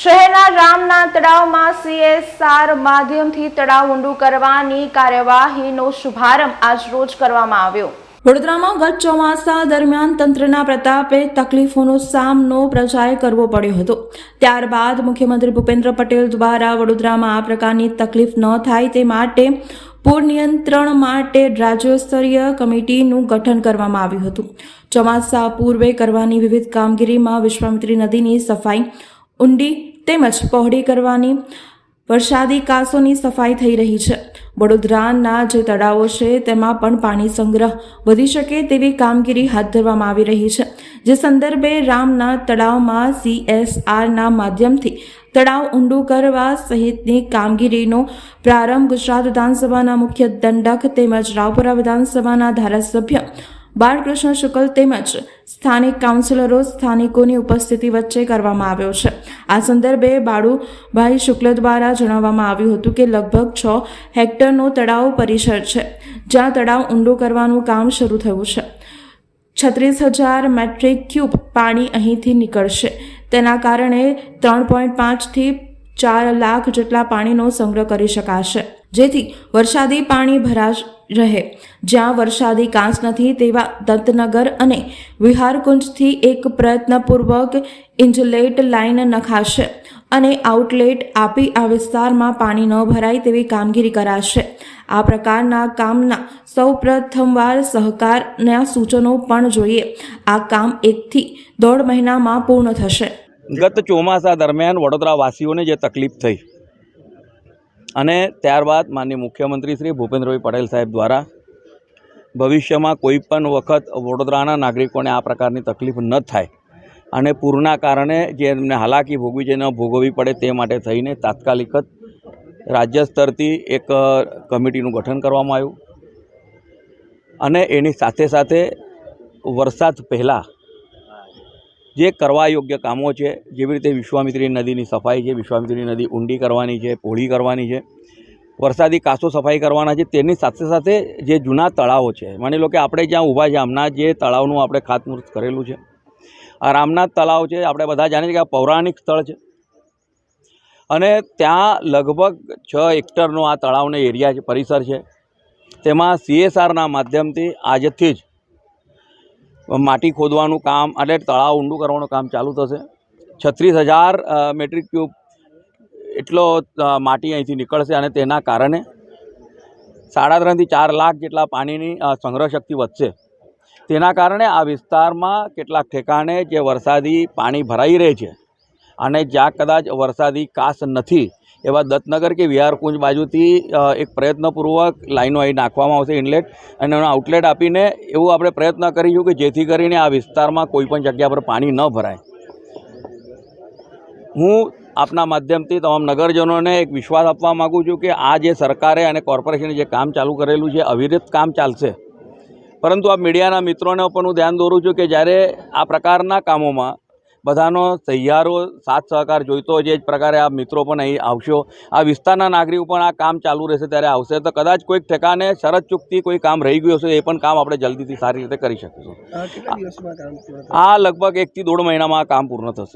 શહેરના રામના તળાવમાં સીએસઆર માધ્યમથી તળાવ ઊંડું કરવાની કાર્યવાહીનો શુભારંભ આજરોજ કરવામાં આવ્યો. વડોદરામાં ગત ચોમાસા દરમિયાન તંત્રના પ્રતાપે તકલીફોનો સામનો પ્રજાએ કરવો પડ્યો હતો. ત્યારબાદ મુખ્યમંત્રી ભૂપેન્દ્ર પટેલ દ્વારા વડોદરામાં આ પ્રકારની તકલીફ ન થાય તે માટે પૂર નિયંત્રણ માટે રાજ્ય સ્તરીય કમિટીનું ગઠન કરવામાં આવ્યું હતું. ચોમાસા પૂર્વે કરવાની વિવિધ કામગીરીમાં વિશ્વામિત્રી નદીની સફાઈ ઊંડી તેમજ પહોળી કરવાની. વરસાદી કાંસોની સફાઈ થઈ રહી છે. વડોદરાના જે તળાવો છે, તેમાં પણ પાણી સંગ્રહ વધી શકે તેવી કામગીરી હાથ ધરવામાં આવી રહી છે. જે સંદર્ભે રામના તળાવમાં સીએસઆરના માધ્યમથી તળાવ ઊંડું કરવા સહિતની કામગીરીનો પ્રારંભ ગુજરાત વિધાનસભાના મુખ્ય દંડક તેમજ રાવપુરા વિધાનસભાના ધારાસભ્ય બાળકૃષ્ણ શુકલ તેમજ સ્થાનિક કાઉન્સિલરો સ્થાનિકોની ઉપસ્થિતિ વચ્ચે કરવામાં આવ્યો છે. આ સંદર્ભે બાળુભાઈ શુક્લ દ્વારા જણાવવામાં આવ્યું હતું કે લગભગ છ હેક્ટરનો તળાવ પરિસર છે, જ્યાં તળાવ ઊંડું કરવાનું કામ શરૂ થયું છે. છત્રીસ હજાર મેટ્રિક ક્યુબ પાણી અહીંથી નીકળશે. તેના કારણે ત્રણ પોઈન્ટ પાંચથી ચાર લાખ જેટલા પાણીનો સંગ્રહ કરી શકાશે. જેથી વરસાદી પાણી ભરાશ રહે. જ્યાં વરસાદી કાંસ નથી તેવા દત્તનગર અને વિહારકુંજથી એક પ્રયત્નપૂર્વક ઇન્જલેટ લાઇન નખાશે અને આઉટલેટ આપી આ વિસ્તારમાં પાણી ન ભરાય તેવી કામગીરી કરાશે. આ પ્રકારના કામના સૌ પ્રથમવાર સહકારના સૂચનો પણ જોઈએ. આ કામ એકથી દોઢ મહિનામાં પૂર્ણ થશે. ગત ચોમાસા દરમિયાન વડોદરાવાસીઓને જે તકલીફ થઈ અને ત્યારબાદ માનનીય મુખ્યમંત્રી શ્રી ભૂપેન્દ્રભાઈ પટેલ સાહેબ દ્વારા ભવિષ્યમાં કોઈ પણ વખત વડોદરાના નાગરિકોને આ પ્રકારની તકલીફ ન થાય અને પૂરના કારણે જે એમને હાલાકી ભોગવી જે ન ભોગવવી પડે તે માટે થઈને તાત્કાલિક જ રાજ્ય સ્તરથી એક કમિટીનું ગઠન કરવામાં આવ્યું. અને એની સાથે સાથે વરસાદ પહેલાં જે કરવા યોગ્ય કામો છે, જેવી રીતે વિશ્વામિત્રી નદીની સફાઈ છે, વિશ્વામિત્રી નદી ઊંડી કરવાની છે પહોળી કરવાની છે, વરસાદી કાંસો સફાઈ કરવાના છે, તેની સાથે સાથે જે જૂના તળાવો છે, માની લો કે આપણે જ્યાં ઊભા છે હમણાં જે તળાવનું આપણે ખાતમુહૂર્ત કરેલું છે, આ રામનાથ તળાવ છે, આપણે બધા જાણીએ છીએ કે આ પૌરાણિક સ્થળ છે. અને ત્યાં લગભગ છ હેક્ટરનો આ તળાવનો એરિયા છે, પરિસર છે. તેમાં સીએસઆરના માધ્યમથી આજથી જ માટી ખોદવાનું કામ એટલે તળાવ ઊંડું કરવાનું કામ ચાલુ થશે. છત્રીસ હજાર મેટ્રિક ક્યુબ એટલો માટી અહીંથી નીકળશે અને તેના કારણે સાડા ત્રણથી ચાર લાખ જેટલા પાણીની સંગ્રહ શક્તિ વધશે. તેના કારણે આ વિસ્તારમાં કેટલાક ઠેકાણે જે વરસાદી પાણી ભરાઈ રહે છે અને જ્યાં કદાચ વરસાદી કાસ નથી એવા દત્તનગર કે વિહારકુંજ બાજુથી એક પ્રયત્નપૂર્વક લાઈનો અહીં નાખવામાં આવશે ઇનલેટ અને એનો આઉટલેટ આપીને એવું આપણે પ્રયત્ન કરીશું કે જેથી કરીને આ વિસ્તારમાં કોઈપણ જગ્યા પર પાણી ન ભરાય. હું આપના માધ્યમથી તમામ નગરજનોને એક વિશ્વાસ આપવા માગું છું કે આ જે સરકારે અને કોર્પોરેશને જે કામ ચાલુ કરેલું છે, અવિરત કામ ચાલશે. પરંતુ આ મીડિયાના મિત્રોને પણ હું ધ્યાન દોરું છું કે જ્યારે આ પ્રકારના કામોમાં બધાનો સહિયારો સાથ સહકાર જોઈતો એ જ પ્રકારે આ મિત્રો પણ અહીં આવશો. આ વિસ્તારના નાગરિકો પણ આ કામ ચાલુ રહેશે ત્યારે આવશે. તો કદાચ કોઈક ઠેકાને શરત ચૂકતી કોઈ કામ રહી ગયું હશે એ પણ કામ આપણે જલ્દીથી સારી રીતે કરી શકીશું. આ લગભગ એકથી દોઢ મહિનામાં આ કામ પૂર્ણ થશે.